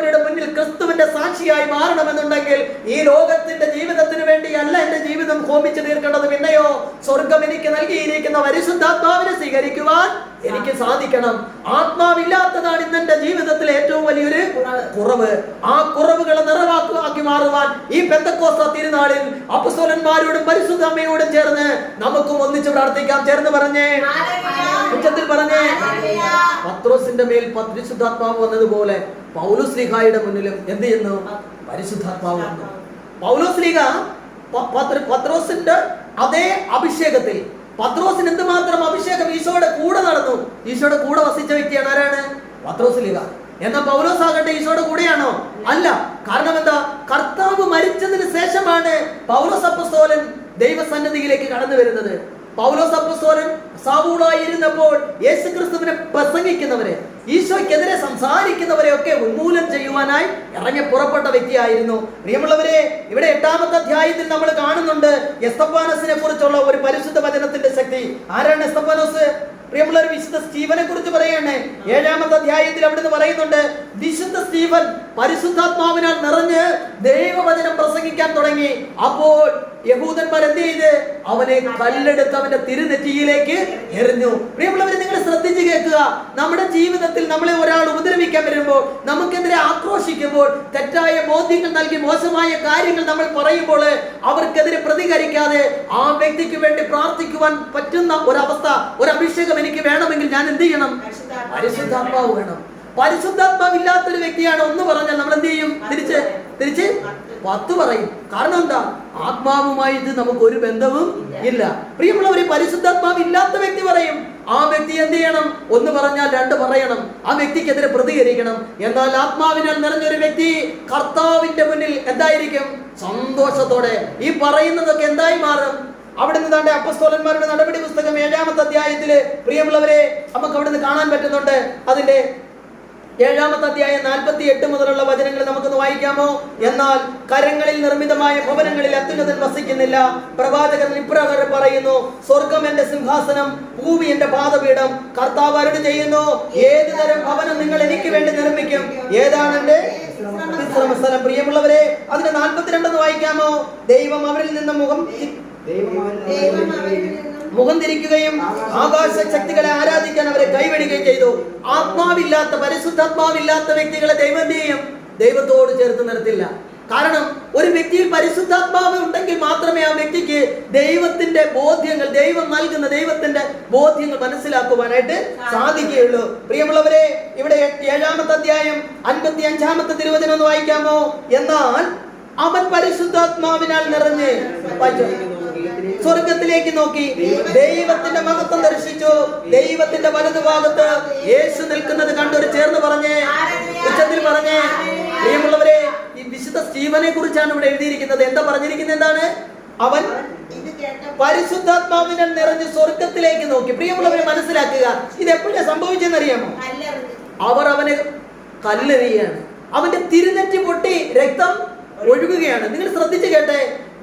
മറ്റുള്ളവരുടെ മുന്നിൽ ക്രിസ്തുവിന്റെ സാക്ഷിയായി മാറണമെന്നുണ്ടെങ്കിൽ ഈ ലോകത്തിന്റെ ജീവിതത്തിന് വേണ്ടിയല്ല എന്റെ ജീവിതം ഹോമിച്ചു തീർക്കേണ്ടത്. പിന്നെയോ സ്വർഗം എനിക്ക് നൽകിയിരിക്കുന്ന പരിശുദ്ധാത്മാവിനെ സ്വീകരിക്കുവാൻ എനിക്ക് സാധിക്കണം. ആത്മാവില്ലാത്തതാണ് ഇന്ന് എന്റെ ജീവിതത്തിൽ ഏറ്റവും വലിയൊരു കുറവ്. ആ കുറവുകളെ നിറവാക്കി മാറുവാൻ ഈ പെന്തക്കോസ്ത തിരുനാളിൽ അപ്പസ്തോലന്മാരോടും പരിശുദ്ധ അമ്മയോടും ചേർന്ന് നമുക്കും ഒന്നിച്ച് പ്രാർത്ഥിക്കാം. ചേർന്ന് പറഞ്ഞേ. ഉച്ചത്തിൽ പറഞ്ഞേ. പത്രോസിന്റെ മേൽ പരിശുദ്ധാത്മാവ് വന്നതുപോലെ പൗലോസ് ലീഗായുടെ മുന്നിലും എന്ത് ചെയ്യുന്നു? പരിശുദ്ധാത്മാവ് വന്നു. പൗലോസ് ലീഗ പ- പത്രോസിന്റെ അതേ അഭിഷേകത്തിൽ പത്രോസിന് എന്തുമാത്രം അഭിഷേകം ഈശോയുടെ കൂടെ നടന്നു? ഈശോയുടെ കൂടെ വസിച്ച വ്യക്തിയാണ് ആരാണ്? പത്രോസ് ലീഗ. എന്നാൽ പൗലോസ് ആകട്ടെ ഈശോയുടെ കൂടെയാണോ? അല്ല. കാരണം എന്താ? കർത്താവ് മരിച്ചതിന് ശേഷമാണ് പൗലോസ് അപ്പസ്തോലൻ ദൈവസന്നിധിയിലേക്ക് കടന്നു വരുന്നത്. പൗലോസ് അപ്പസ്തോലൻ സാവൂളായിരുന്നപ്പോൾ യേശു ക്രിസ്തുവിനെ പ്രസംഗിക്കുന്നവരെ ഈശോയ്ക്കെതിരെ സംസാരിക്കുന്നവരെ ഒക്കെ ഉന്മൂലം ചെയ്യുവാനായി ഇറങ്ങി പുറപ്പെട്ട വ്യക്തിയായിരുന്നു. പ്രിയമുള്ളവരെ ഇവിടെ എട്ടാമത്തെ അധ്യായത്തിൽ നമ്മൾ കാണുന്നുണ്ട് എസ്തപ്പാനസിനെ കുറിച്ചുള്ള ഒരു പരിശുദ്ധ വചനത്തിന്റെ ശക്തി. ആരാണ് എസ്തപ്പാനോസ്? ഒരു വിശുദ്ധ സ്റ്റീവനെ കുറിച്ച് പറയണേ ഏഴാമത്തെ അധ്യായത്തിൽ അവിടുന്ന് പറയുന്നുണ്ട് വിശുദ്ധ സ്റ്റീവൻ പരിശുദ്ധാത്മാവിനാൽ നിറഞ്ഞ് ദൈവവചനം പ്രസംഗിക്കാൻ തുടങ്ങി. അപ്പോൾ യഹൂദന്മാർ എന്ത് ചെയ്ത്? അവനെ കല്ലെടുത്ത് അവന്റെ തിരുനെറ്റിയിലേക്ക് എറിഞ്ഞു. പ്രിയമുള്ളവരെ നിങ്ങൾ ശ്രദ്ധിച്ചു കേൾക്കുക. നമ്മുടെ ജീവിതത്തിൽ നമ്മളെ ഒരാൾ ഉപദ്രവിക്കാൻ വരുമ്പോൾ നമുക്കെതിരെ ആക്രോശിക്കുമ്പോൾ തെറ്റായ ബോധ്യങ്ങൾ നൽകി മോശമായ കാര്യങ്ങൾ നമ്മൾ പറയുമ്പോൾ അവർക്കെതിരെ പ്രതികരിക്കാതെ ആ വ്യക്തിക്ക് വേണ്ടി പ്രാർത്ഥിക്കുവാൻ പറ്റുന്ന ഒരവസ്ഥ ഒരു അഭിഷേകം എനിക്ക് വേണമെങ്കിൽ ഞാൻ എന്ത് ചെയ്യണം? പരിശുദ്ധാത്മാവ് വേണം. പരിശുദ്ധാത്മാവില്ലാത്തൊരു വ്യക്തിയാണ് ഒന്ന് പറഞ്ഞാൽ നമ്മൾ എന്ത് ചെയ്യും? തിരിച്ച് തിരിച്ച്? പത്ത് പറയും. കാരണം എന്താ? ആത്മാവുമായി ഇത് നമുക്ക് ഒരു ബന്ധവും ഇല്ല. പ്രിയമുള്ളവരെ പരിശുദ്ധാത്മാവ് ഇല്ലാത്ത വ്യക്തി പറയും ആ വ്യക്തി എന്ത് ചെയ്യണം? ഒന്ന് പറഞ്ഞാൽ രണ്ട് പറയണം. ആ വ്യക്തിക്കെതിരെ പ്രതികരിക്കണം. എന്നാൽ ആത്മാവിനാൽ നിറഞ്ഞൊരു വ്യക്തി കർത്താവിന്റെ മുന്നിൽ എന്തായിരിക്കും? സന്തോഷത്തോടെ ഈ പറയുന്നതൊക്കെ എന്തായി മാറും? അവിടെ നിന്ന് താണ്ടെ അപ്പസ്തോലന്മാരുടെ നടപടി പുസ്തകം ഏഴാമത്തെ അധ്യായത്തിൽ പ്രിയമുള്ളവരെ നമുക്ക് അവിടെ നിന്ന് കാണാൻ പറ്റുന്നുണ്ട്. അതിന്റെ ഏഴാമത്തെ അധ്യായം നാൽപ്പത്തി എട്ട് മുതലുള്ള വചനങ്ങൾ നമുക്കൊന്ന് വായിക്കാമോ? എന്നാൽ കരങ്ങളിൽ നിർമ്മിതമായ ഭവനങ്ങളിൽ അത്യുന്നതൻ വസിക്കുന്നില്ല. പ്രവാചകൻ ഇപ്രകാരം പറയുന്നു സ്വർഗം എന്റെ സിംഹാസനം ഭൂമി എന്റെ പാദപീഠം. കർത്താവ് അരുട് ചെയ്യുന്നു ഏത് തരം ഭവനം നിങ്ങൾ എനിക്ക് വേണ്ടി നിർമ്മിക്കും? ഏതാണ് എന്റെ വിശ്രമസ്ഥലം? പ്രിയമുള്ളവരെ അതിന് നാൽപ്പത്തിരണ്ടെന്ന് വായിക്കാമോ? ദൈവം അവരിൽ നിന്ന് മുഖം ദൈവം മുഖം തിരിക്കുകയും ആകാശ ശക്തികളെ ആരാധിക്കാൻ അവരെ കൈവെടുകയും ചെയ്തു. ആത്മാവില്ലാത്ത പരിശുദ്ധാത്മാവില്ലാത്ത വ്യക്തികളെ ദൈവം ചെയ്യും? ദൈവത്തോട് ചേർത്ത് നിർത്തില്ല. കാരണം ഒരു വ്യക്തിയിൽ പരിശുദ്ധാത്മാവ് ഉണ്ടെങ്കിൽ മാത്രമേ ആ വ്യക്തിക്ക് ദൈവത്തിന്റെ ബോധ്യങ്ങൾ ദൈവം നൽകുന്ന ദൈവത്തിന്റെ ബോധ്യങ്ങൾ മനസ്സിലാക്കുവാനായിട്ട് സാധിക്കുകയുള്ളൂ. പ്രിയമുള്ളവരെ ഇവിടെ ഏഴാമത്തെ അധ്യായം അൻപത്തി അഞ്ചാമത്തെ തിരുവചനം ഒന്ന് വായിക്കാമോ? എന്നാൽ അവൻ പരിശുദ്ധാത്മാവിനാൽ നിറഞ്ഞ് വായിച്ചോ. സ്വർഗത്തിലേക്ക് നോക്കി. ദൈവത്തിന്റെ മഹത്വം ദർശിച്ചു. ദൈവത്തിന്റെ വലതുഭാഗത്ത് യേശു നിൽക്കുന്നത് കണ്ടൊരു ചേർന്ന് പറഞ്ഞേ ഉച്ചത്തിൽ പറഞ്ഞേ പ്രിയമുള്ളവരെ ഈ വിശുദ്ധ സ്റ്റീവനെ കുറിച്ചാണ് ഇവിടെ എഴുതിയിരിക്കുന്നത്. എന്താ പറഞ്ഞിരിക്കുന്നത് എന്താണ്? അവൻ പരിശുദ്ധാത്മാവിനെ നിറഞ്ഞ് സ്വർഗത്തിലേക്ക് നോക്കി. പ്രിയമുള്ളവരെ മനസ്സിലാക്കുക ഇത് എപ്പോഴാണ് സംഭവിച്ചെന്ന് അറിയാമോ അവർ അവനെ കല്ലെറിയാണ് അവന്റെ തിരുനെറ്റി പൊട്ടി രക്തം ഒഴുകുകയാണ്. നിങ്ങൾ ശ്രദ്ധിച്ചു കേട്ടെ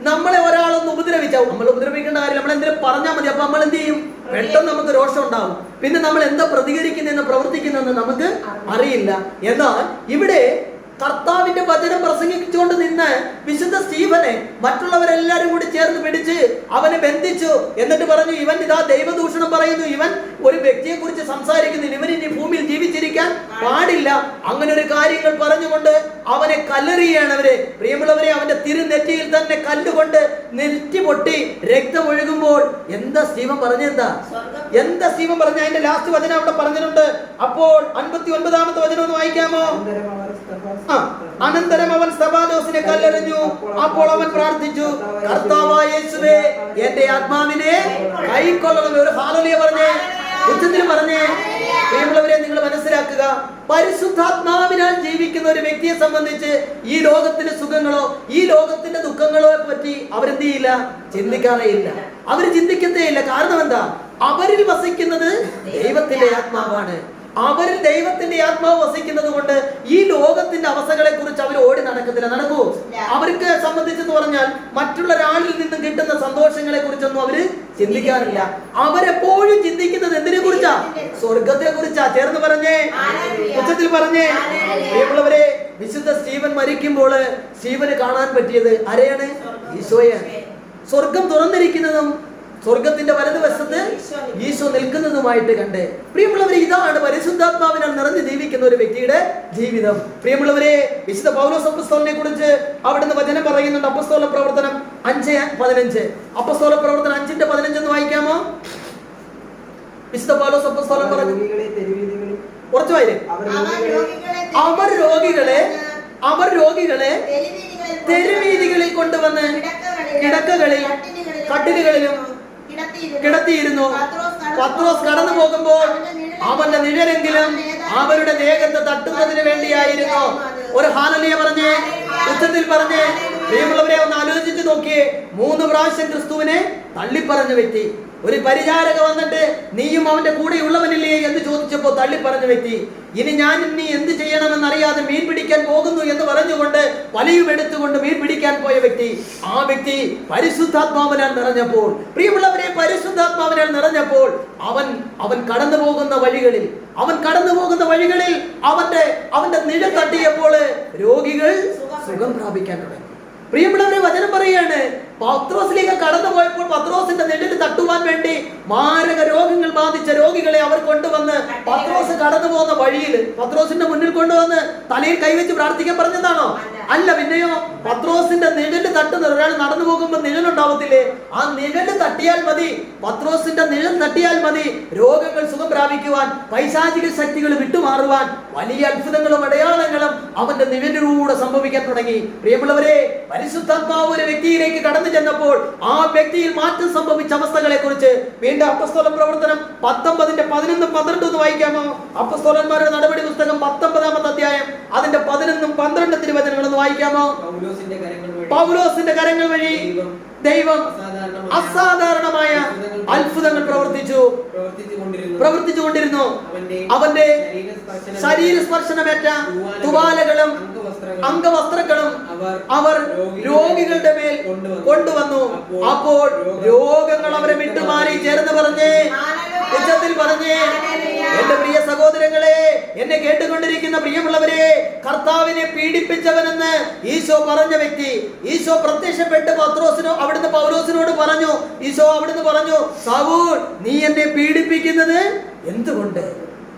നമ്മളെ ഒരാളൊന്ന് ഉപദ്രവിച്ചാവും നമ്മൾ ഉപദ്രവിക്കേണ്ട കാര്യം നമ്മൾ പറഞ്ഞാൽ മതി. അപ്പൊ നമ്മൾ എന്ത് ചെയ്യും? പെട്ടെന്ന് നമുക്ക് രോഷം ഉണ്ടാവും. പിന്നെ നമ്മൾ എന്താ പ്രതികരിക്കുന്നതെന്ന് പ്രവർത്തിക്കുന്നതെന്ന് നമുക്ക് അറിയില്ല. എന്നാൽ ഇവിടെ കർത്താവിന്റെ വചനം പ്രസംഗിച്ചുകൊണ്ട് നിന്ന് വിശുദ്ധ സ്റ്റീഫനെ മറ്റുള്ളവരെല്ലാരും കൂടി ചേർന്ന് പിടിച്ച് അവനെ ബന്ധിച്ചു. എന്നിട്ട് പറഞ്ഞു ഇവൻ ഇതാ ദൈവദൂഷണം പറയുന്നു. ഇവൻ ഒരു വ്യക്തിയെ കുറിച്ച് സംസാരിക്കുന്നു. ഇവൻ ഇനി ഭൂമിയിൽ ജീവിച്ചിരിക്കാൻ പാടില്ല. അങ്ങനെ ഒരു കാര്യങ്ങൾ പറഞ്ഞുകൊണ്ട് അവനെ കല്ലെറിയാണ് അവരെ. പ്രിയമുള്ളവരെ അവന്റെ തിരുനെറ്റിയിൽ തന്നെ കല്ലുകൊണ്ട് നെറ്റി പൊട്ടി രക്തം ഒഴുകുമ്പോൾ എന്താ സ്റ്റീവൻ പറഞ്ഞെന്താ എന്താ സ്റ്റീവൻ പറഞ്ഞ അതിന്റെ ലാസ്റ്റ് വചനം അവിടെ പറഞ്ഞിട്ടുണ്ട്. അപ്പോൾ അൻപത്തി ഒൻപതാമത്തെ വചനം ഒന്ന് വായിക്കാമോ? ആ, അനന്തരം അവൻ സബാദോസിനെ കല്ലെറിഞ്ഞു. അപ്പോൾ അവൻ പ്രാർത്ഥിച്ചു കർത്താവായ യേശുവേ എന്റെ ആത്മാവിനെ കൈക്കൊള്ളണം. ഒരു പറഞ്ഞേ ഉച്ചത്തിൽ പറഞ്ഞേ പ്രിയമുള്ളവരെ നിങ്ങൾ മനസ്സിലാക്കുക പരിശുദ്ധാത്മാവിനാൽ ജീവിക്കുന്ന ഒരു വ്യക്തിയെ സംബന്ധിച്ച് ഈ ലോകത്തിന്റെ സുഖങ്ങളോ ഈ ലോകത്തിന്റെ ദുഃഖങ്ങളോ പറ്റി അവരെന്ത് ചെയ്യില്ല? ചിന്തിക്കാറേ ഇല്ല അവർ ചിന്തിക്കത്തേ ഇല്ല കാരണം എന്താ? അവരിൽ വസിക്കുന്നത് ദൈവത്തിന്റെ ആത്മാവാണ്. അവരിൽ ദൈവത്തിന്റെ ആത്മാവ് വസിക്കുന്നത് കൊണ്ട് ഈ ലോകത്തിന്റെ അവസ്ഥകളെ കുറിച്ച് അവർ ഓടി നടക്കത്തില്ല. നടക്കൂ. അവർക്ക് സംബന്ധിച്ചെന്ന് പറഞ്ഞാൽ മറ്റുള്ള ഒരാളിൽ നിന്നും കിട്ടുന്ന സന്തോഷങ്ങളെ കുറിച്ചൊന്നും അവർ ചിന്തിക്കാറില്ല. അവരെപ്പോഴും ചിന്തിക്കുന്നത് എന്തിനെ കുറിച്ചാ? സ്വർഗത്തെ കുറിച്ചാ ചേർന്ന് പറഞ്ഞേ. ഉച്ചത്തിൽ പറഞ്ഞേ. പ്രിയമുള്ളവരെ വിശുദ്ധ സ്റ്റീവൻ മരിക്കുമ്പോൾ സ്റ്റീവന് കാണാൻ പറ്റിയത് ആരെയാണ്? ഈശോയാണ്. സ്വർഗം തുറന്നിരിക്കുന്നതും സ്വർഗത്തിന്റെ വലതുവശത്ത് ഈശോ നിൽക്കുന്നതുമായിട്ട് കണ്ട്. പ്രിയമുള്ളവരെ ഇതാണ് പരിശുദ്ധാത്മാവിനാൽ നിറഞ്ഞു ജീവിക്കുന്ന ഒരു വ്യക്തിയുടെ ജീവിതം. പ്രിയമുള്ളവരെ വിശുദ്ധ പൗലോസ് അപ്പസ്തോലിനെ കുറിച്ച് അവിടുന്ന് വചനം പറയുന്നുണ്ട്. അപ്പസ്തോല പ്രവർത്തനം അഞ്ച് പതിനഞ്ച്. അപ്പസ്തോല പ്രവർത്തനം അഞ്ചിന്റെ പതിനഞ്ച് എന്ന് വായിക്കാമോ? വിശുദ്ധ പൗലോസ് അപ്പസ്തോലൻ അവർ പറഞ്ഞു കുറച്ചു വായില്ലേ അവർ രോഗികളെ അവർ രോഗികളെ തെരുവീതികളിൽ കൊണ്ടുവന്ന് കിടക്കകളിൽ കട്ടിലുകളിലും കിടത്തിയിരുന്നു. പത്രോസ് കടന്നു പോകുമ്പോൾ അവന്റെ നിഴലെങ്കിലും അവരുടെ ദേഹത്ത് തട്ടുന്നതിന് വേണ്ടിയായിരുന്നു. ഒരു ഹാനലിയ പറഞ്ഞേ ഉച്ചത്തിൽ പറഞ്ഞേ. ദൈവമുള്ളവരെ ഒന്ന് ആലോചിച്ച് നോക്കിയേ. മൂന്ന് പ്രാവശ്യം ക്രിസ്തുവിനെ തള്ളിപ്പറഞ്ഞ വ്യക്തി. ഒരു പരിചാരക വന്നിട്ട് നീയും അവന്റെ കൂടെ ഉള്ളവനില്ലേ എന്ന് ചോദിച്ചപ്പോൾ തള്ളി പറഞ്ഞു വ്യക്തി ഇനി ഞാൻ ഇനി എന്ത് ചെയ്യണമെന്ന് അറിയാതെ മീൻ പിടിക്കാൻ പോകുന്നു എന്ന് പറഞ്ഞുകൊണ്ട് വലയും എടുത്തുകൊണ്ട് മീൻ പിടിക്കാൻ പോയ വ്യക്തി ആ വ്യക്തി പരിശുദ്ധാത്മാവിനാൽ നിറഞ്ഞപ്പോൾ പ്രിയമുള്ളവരെ പരിശുദ്ധാത്മാവിനാൽ നിറഞ്ഞപ്പോൾ അവൻ അവൻ കടന്നു പോകുന്ന വഴികളിൽ അവൻ കടന്നു പോകുന്ന വഴികളിൽ അവന്റെ അവന്റെ നിഴൽ തട്ടിയപ്പോൾ രോഗികൾ സുഖം പ്രാപിക്കാൻ തുടങ്ങി. പ്രിയമുള്ളവരെ വചനം പറയാണ് പത്രോസിലേക്ക് കടന്നു പോയപ്പോൾ പത്രോസിന്റെ നെല്ലിൽ തട്ടുവാൻ വേണ്ടി മാരക രോഗങ്ങൾ ബാധിച്ച രോഗികളെ അവർ കൊണ്ടുവന്ന് പത്രോസ് കടന്നു പോകുന്ന വഴിയിൽ പത്രോസിന്റെ മുന്നിൽ കൊണ്ടുവന്ന് തലയിൽ കൈവച്ച് പ്രാർത്ഥിക്കാൻ പറഞ്ഞതാണോ? അല്ല പിന്നെയോ പത്രോസിന്റെ നിഴൽ തട്ടുന്ന ഒരാൾ നടന്നു പോകുമ്പോൾ നിഴൽ നിഴലുണ്ടാവത്തില്ലേ? ആ നിഴൽ തട്ടിയാൽ മതി. പത്രോസിന്റെ നിഴൽ തട്ടിയാൽ മതി. രോഗങ്ങൾ സുഖം പ്രാപിക്കുവാൻ പൈശാചിക ശക്തികൾ വിട്ടുമാറുവാൻ വലിയ അത്ഭുതങ്ങളും അടയാളങ്ങളും അവന്റെ നിഴലിലൂടെ സംഭവിക്കാൻ തുടങ്ങി. പ്രിയമുള്ളവരെ പരിശുദ്ധാത്മാവ് ഒരു വ്യക്തിയിലേക്ക് കടന്നു ചെന്നപ്പോൾ ആ വ്യക്തിയിൽ മാറ്റം സംഭവിച്ച അവസ്ഥകളെ കുറിച്ച് വീണ്ടും അപ്പസ്തോല പ്രവർത്തനം പത്തൊമ്പതിന്റെ പതിനൊന്നും പന്ത്രണ്ടും വായിക്കാമോ? അപ്പസ്തോലന്മാരുടെ നടപടി പുസ്തകം പത്തൊമ്പതാമത്തെ അധ്യായം. അതിന്റെ പതിനൊന്നും പന്ത്രണ്ട് തിരുവചനങ്ങളൊന്ന് വായിക്കാമോ? പൗലോസിന്റെ കരങ്ങൾ വഴി. ദൈവം അസാധാരണമായ അത്ഭുതങ്ങൾ പ്രവർത്തിച്ചു. പ്രവർത്തിച്ചുകൊണ്ടിരുന്നു അവന്റെ ശരീരസ്പർശനമേറ്റ ശരീര സ്പർശനമേറ്റ തുവാലകളും അംഗവസ്ത്രങ്ങളും അവർ രോഗികളുടെ മേൽ കൊണ്ടുവന്നു. അപ്പോൾ രോഗങ്ങൾ അവരെ വിട്ടുമാറി ചേർന്ന് പറഞ്ഞേ. ഉച്ചത്തിൽ പറഞ്ഞേ എന്റെ പ്രിയ സഹോദരങ്ങളെ എന്നെ കേട്ടുകൊണ്ടിരിക്കുന്ന പ്രിയമുള്ളവരെ കർത്താവിനെ പീഡിപ്പിച്ചവനെന്ന് ഈശോ പറഞ്ഞ വ്യക്തി ഈശോ പ്രത്യക്ഷപ്പെട്ട് പത്രോസിനോ അവിടുന്ന് പൗലോസിനോട് പറഞ്ഞു ഈശോ അവിടുന്ന് പറഞ്ഞു സാവൂൾ നീ എന്നെ പീഡിപ്പിക്കുന്നത് എന്തുകൊണ്ട്?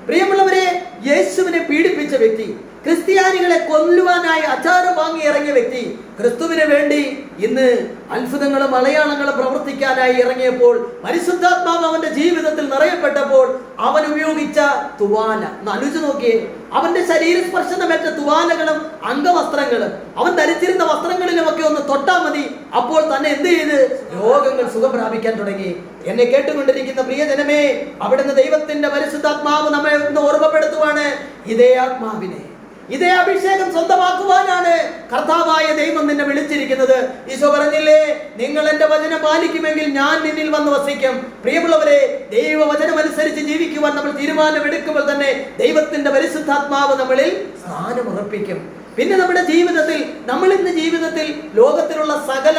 പ്രിയമുള്ളവരെ യേശുവിനെ പീഡിപ്പിച്ച വ്യക്തി ക്രിസ്ത്യാനികളെ കൊല്ലുവാനായി അച്ചാരം വാങ്ങി ഇറങ്ങിയ വ്യക്തി ക്രിസ്തുവിന് വേണ്ടി ഇന്ന് അത്ഭുതങ്ങളും അടയാളങ്ങളും പ്രവർത്തിക്കാനായി ഇറങ്ങിയപ്പോൾ പരിശുദ്ധാത്മാവ് അവന്റെ ജീവിതത്തിൽ നിറയപ്പെട്ടപ്പോൾ അവൻ ഉപയോഗിച്ച തുവാന. ഒന്ന് നോക്കിയേ. അവന്റെ ശരീരസ്പർശനമേറ്റ തുവാനകളും അംഗവസ്ത്രങ്ങളും അവൻ ധരിച്ചിരുന്ന വസ്ത്രങ്ങളിലുമൊക്കെ ഒന്ന് തൊട്ടാൽ മതി. അപ്പോൾ തന്നെ എന്ത് ചെയ്ത്? രോഗങ്ങൾ സുഖം പ്രാപിക്കാൻ തുടങ്ങി. എന്നെ കേട്ടുകൊണ്ടിരിക്കുന്ന പ്രിയജനമേ അവിടുന്ന് ദൈവത്തിന്റെ പരിശുദ്ധാത്മാവ് നമ്മെ ഓർമ്മപ്പെടുത്തുവാണ് ഇതേ ആത്മാവിനെ. ഇതേ അഭിഷേകം സ്വന്തമാക്കുവാനാണ് കർത്താവായ ദൈവം നിന്നെ വിളിച്ചിരിക്കുന്നത്. ഈശോ പറഞ്ഞില്ലേ നിങ്ങൾ എന്റെ വചനം പാലിക്കുമെങ്കിൽ ഞാൻ നിന്നിൽ വന്ന് വസിക്കും. പ്രിയമുള്ളവരെ ദൈവവചനം അനുസരിച്ച് ജീവിക്കുവാൻ നമ്മൾ തീരുമാനമെടുക്കുമ്പോൾ തന്നെ ദൈവത്തിന്റെ പരിശുദ്ധാത്മാവ് നമ്മളിൽ സ്ഥാനമുറപ്പിക്കും. പിന്നെ നമ്മുടെ ജീവിതത്തിൽ നമ്മൾ ഇന്ന് ജീവിതത്തിൽ ലോകത്തിലുള്ള സകല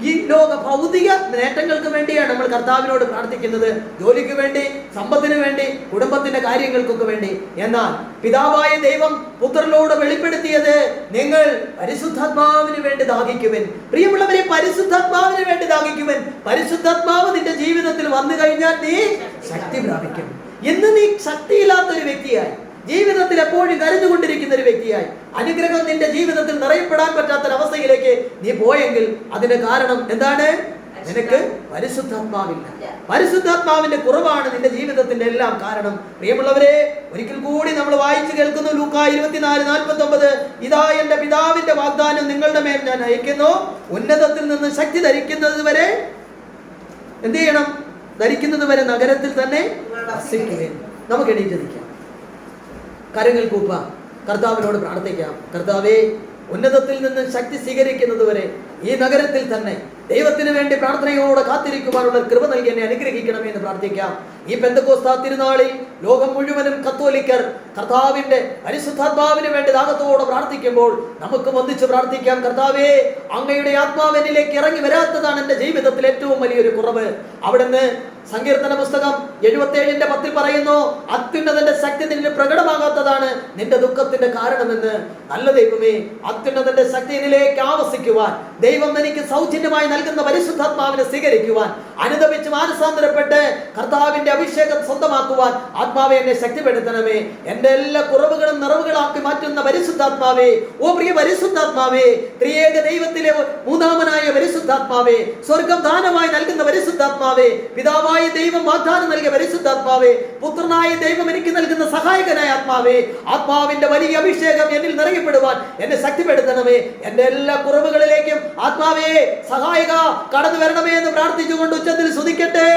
ഈ ലോക ഭൗതിക നേട്ടങ്ങൾക്ക് വേണ്ടിയാണ് നമ്മൾ കർത്താവിനോട് പ്രാർത്ഥിക്കുന്നത്. ജോലിക്ക് വേണ്ടി സമ്പത്തിന് വേണ്ടി കുടുംബത്തിന്റെ കാര്യങ്ങൾക്കൊക്കെ വേണ്ടി. എന്നാൽ പിതാവായ ദൈവം പുത്രനോട് വെളിപ്പെടുത്തിയത് നിങ്ങൾ പരിശുദ്ധാത്മാവിന് വേണ്ടി ദാഹിക്കുവൻ. പ്രിയമുള്ളവരെ പരിശുദ്ധാത്മാവിന് വേണ്ടി ദാഹിക്കുവൻ. പരിശുദ്ധാത്മാവ് നിന്റെ ജീവിതത്തിൽ വന്നു കഴിഞ്ഞാൽ നീ ശക്തി പ്രാപിക്കും. ഇന്ന് നീ ശക്തിയില്ലാത്ത ഒരു വ്യക്തിയായി. ജീവിതത്തിൽ എപ്പോഴും കരഞ്ഞുകൊണ്ടിരിക്കുന്ന ഒരു വ്യക്തിയായി. അനുഗ്രഹം നിന്റെ ജീവിതത്തിൽ നിറയപ്പെടാൻ പറ്റാത്തൊരവസ്ഥയിലേക്ക് നീ പോയെങ്കിൽ അതിന്റെ കാരണം എന്താണ്? നിനക്ക് പരിശുദ്ധാത്മാവില്ല. പരിശുദ്ധാത്മാവിന്റെ കുറവാണ് നിന്റെ ജീവിതത്തിന്റെ എല്ലാം കാരണം. പ്രിയമുള്ളവരെ ഒരിക്കൽ കൂടി നമ്മൾ വായിച്ചു കേൾക്കുന്നു ലൂക്ക ഇരുപത്തിനാല് നാൽപ്പത്തി ഒമ്പത് ഇതാ എന്റെ പിതാവിന്റെ വാഗ്ദാനം നിങ്ങളുടെ മേൽ ഞാൻ അയക്കുന്നു. ഉന്നതത്തിൽ നിന്ന് ശക്തി ധരിക്കുന്നത് വരെ എന്ത് ചെയ്യണം? ധരിക്കുന്നത് വരെ നഗരത്തിൽ തന്നെ. നമുക്ക് എണീറ്റ് നിൽക്കാം. കരങ്ങൾ കൂപ്പാം. കർത്താവിനോട് പ്രാർത്ഥിക്കാം. കർത്താവേ ഉന്നതത്തിൽ നിന്ന് ശക്തി സ്വീകരിക്കുന്നത് വരെ ഈ നഗരത്തിൽ തന്നെ ദൈവത്തിന് വേണ്ടി പ്രാർത്ഥനയോടെ കാത്തിരിക്കുവാനുള്ള കൃപ നൽകി എന്നെ അനുഗ്രഹിക്കണമേ എന്ന് പ്രാർത്ഥിക്കാം. ഈ പെന്തക്കോസ്താ തിരുനാളിൽ ലോകം മുഴുവനും കത്തോലിക്കർ കർത്താവിന്റെ പരിശുദ്ധാത്മാവിന് വേണ്ടി ദാഹത്തോടെ പ്രാർത്ഥിക്കുമ്പോൾ നമുക്ക് വന്ദിച്ച് പ്രാർത്ഥിക്കാം. കർത്താവേ അങ്ങയുടെ ആത്മാവെന്നിലേക്ക് ഇറങ്ങി വരാത്തതാണ് എന്റെ ജീവിതത്തിൽ ഏറ്റവും വലിയൊരു കുറവ്. അവിടുന്ന് സങ്കീർത്തന പുസ്തകം എഴുപത്തി ഏഴിന്റെ പത്തിൽ പറയുന്നു അത്യുന്നതന്റെ ശക്തി നിന്നിൽ പ്രകടമാകാത്തതാണ് നിന്റെ ദുഃഖത്തിന്റെ കാരണമെന്ന്. നല്ല ദൈവമേ അത്യുന്നതന്റെ ശക്തി നിലേക്ക് ആവസിക്കുവാൻ ദൈവം എനിക്ക് സൗജന്യമായി നൽകുന്ന പരിശുദ്ധാത്മാവിനെ സ്വീകരിക്കുവാൻ അനുദപിച്ച് മാനസാന്തരപ്പെട്ട് കർത്താവിന്റെ അഭിഷേകം സ്വന്തമാക്കുവാൻ ആത്മാവെ എന്നെ ശക്തിപ്പെടുത്തണമേ. എന്റെ എല്ലാ കുറവുകളും നിറവുകളാക്കി മാറ്റുന്ന പരിശുദ്ധാത്മാവേ ഓ പ്രിയ പരിശുദ്ധാത്മാവേ ത്രിയേക ദൈവത്തിലെ മൂന്നാമനായ പരിശുദ്ധാത്മാവേ സ്വർഗം ദാനമായി നൽകുന്ന പരിശുദ്ധാത്മാവേ പിതാവായ ദൈവം വാഗ്ദാനം നൽകിയ പരിശുദ്ധാത്മാവേ പുത്രനായ ദൈവം എനിക്ക് നൽകുന്ന സഹായകനായ ആത്മാവേ ആത്മാവിന്റെ വലിയ അഭിഷേകം എന്നിൽ നിറയപ്പെടുവാൻ എന്നെ ശക്തിപ്പെടുത്തണമേ. എന്റെ എല്ലാ കുറവുകളിലേക്കും ആത്മാവേ സഹായക കടന്നു വരണമേ എന്ന് പ്രാർത്ഥിച്ചുകൊണ്ട് ഉച്ചത്തിൽ സ്തുതിക്കട്ടെ.